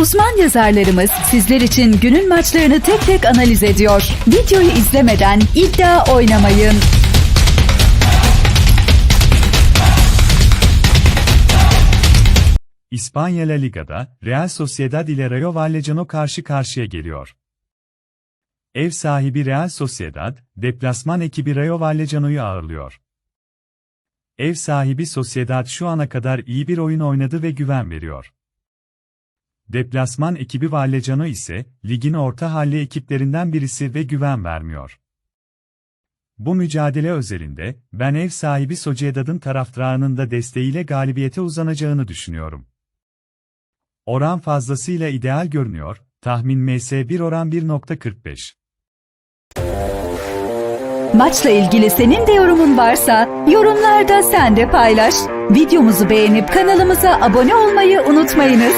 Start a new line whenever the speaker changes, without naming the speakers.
Uzman yazarlarımız sizler için günün maçlarını tek tek analiz ediyor. Videoyu izlemeden iddia oynamayın.
İspanya La Liga'da Real Sociedad ile Rayo Vallecano karşı karşıya geliyor. Ev sahibi Real Sociedad, deplasman ekibi Rayo Vallecano'yu ağırlıyor. Ev sahibi Sociedad şu ana kadar iyi bir oyun oynadı ve güven veriyor. Deplasman ekibi Vallecano ise ligin orta halli ekiplerinden birisi ve güven vermiyor. Bu mücadele özelinde ben ev sahibi Sociedad'ın taraftarının da desteğiyle galibiyete uzanacağını düşünüyorum. Oran fazlasıyla ideal görünüyor, tahmin MS1 oran 1.45.
Maçla ilgili senin de yorumun varsa yorumlarda sen de paylaş. Videomuzu beğenip kanalımıza abone olmayı unutmayınız.